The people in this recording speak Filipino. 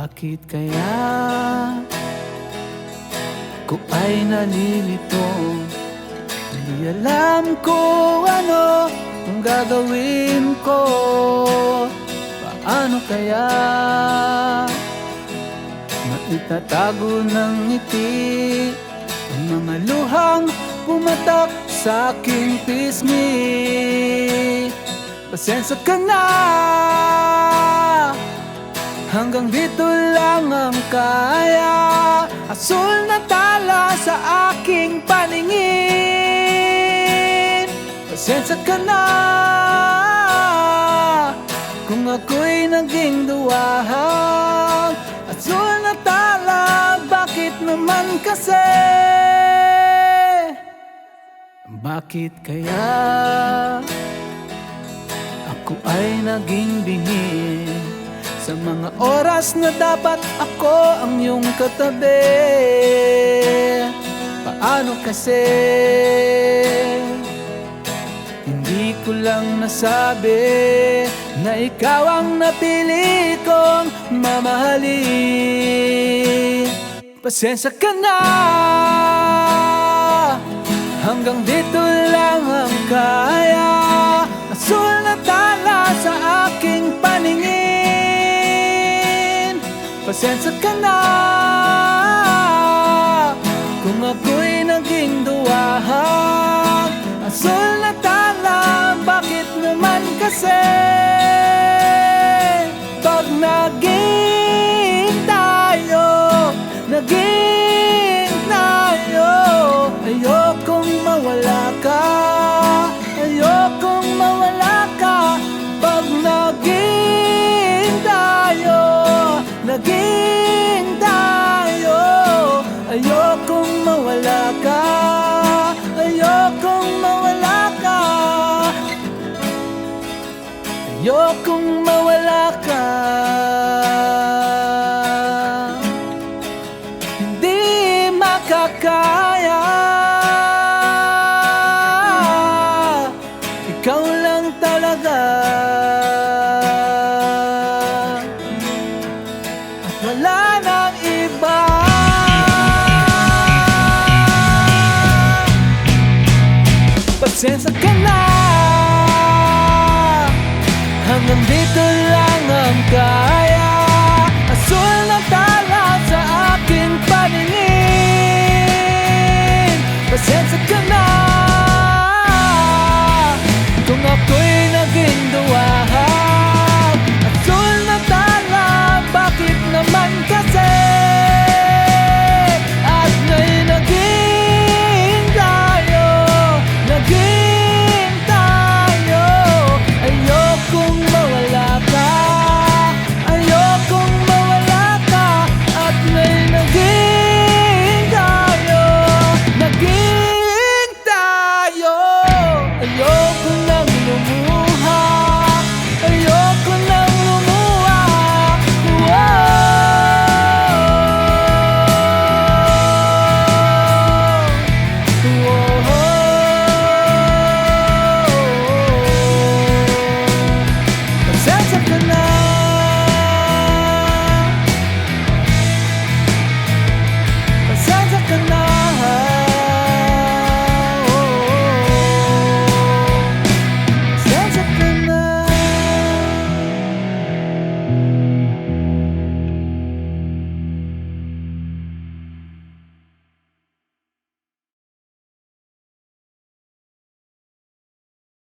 Bakit kaya Ako ay nalilito Hindi alam ko ano Ang gagawin ko. Paano kaya Maitatago ng ngiti Ang mga luhang pumatak sa aking pisngi? Pasensya ka na Hanggang dito lang ang kaya. Asul na tala sa aking paningin. Pasensya ka na. Kung ako'y naging duwahang Asul na tala, bakit naman kasi? Bakit kaya Ako ay naging bingin Sa mga oras na dapat ako ang iyong katabi Paano kasi? Hindi ko lang nasabi Na ikaw ang napili kong mamahalin. Pasensya ka na! Hanggang dito Pasensya ka na. Kung ako'y naging duwahang Asul na tala, bakit naman kasi Ayokong mawala ka. Hindi makakaya. Ikaw lang talaga. At wala nang iba. Pasensya ka na Hanggang dito lang ang